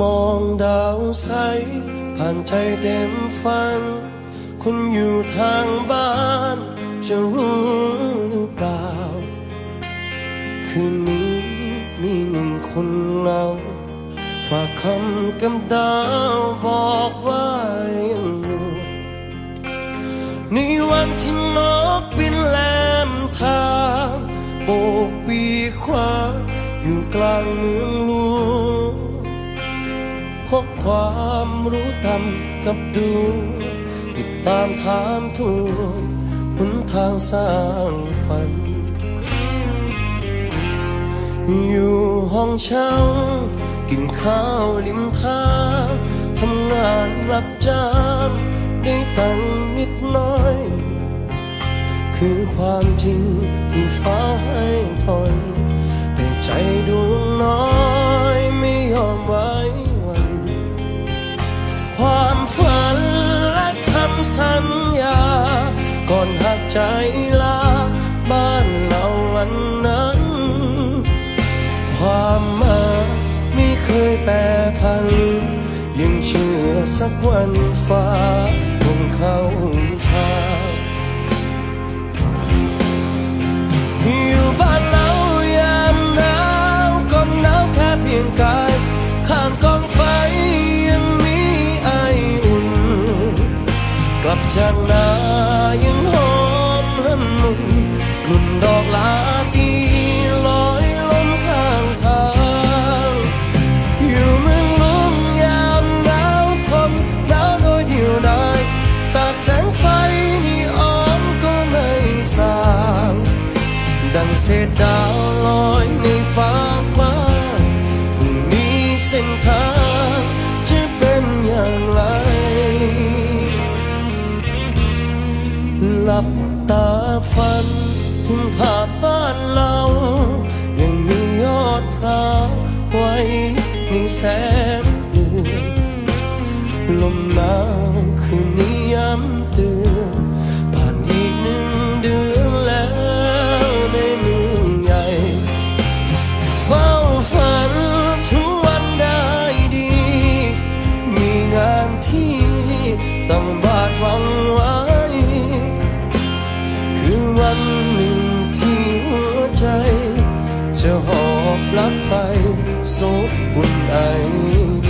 มองดาวใส ผ่านใจเต็มฝัน คุณอยู่ทางบ้าน จะรู้หรือเปล่า คืนนี้มีหนึ่งคนเหงาฝากคำกับดาวบอกว่ายังอยู่ในวันที่นกบินแลมทางโบกปีกขวาอยู่กลางเมืองหลวง พกความรู้ตำกับดู ติดตามถามทูลหนทางสร้างฝัน อยู่ห้องเช่ากินข้าวริมทางทำงานรับจ้างได้ตังนิดน้อย คือความจริงที่ฟ้าให้ถอย แต่ใจำสัญญา ก่อนหักใจลา บ้านเราวันนั้น ความหมายไม่เคยแปรพัน ยังเชื่อสักวันฟ้าคงเข้าทางอยู่บ้านเรายามหนาวก็หนาวแค่เพียงกาย จากนายังหอมละมุนกลุ่นดอกลาตีลอยลมข้างทาง อยู่เมืองลวงยามหนาวทนหนาวโดยเดียวดายตากแสงไฟนี่อ้อนก็ไม่สางดังเศษดาวลอยในฟ้ากว้างมีเส้นทาง บตาฝัน ถึงภาพบ้านเรา ยังมียอดพร้าวไว้ในแสงเดือนลมหนาวคืนนี้ จะห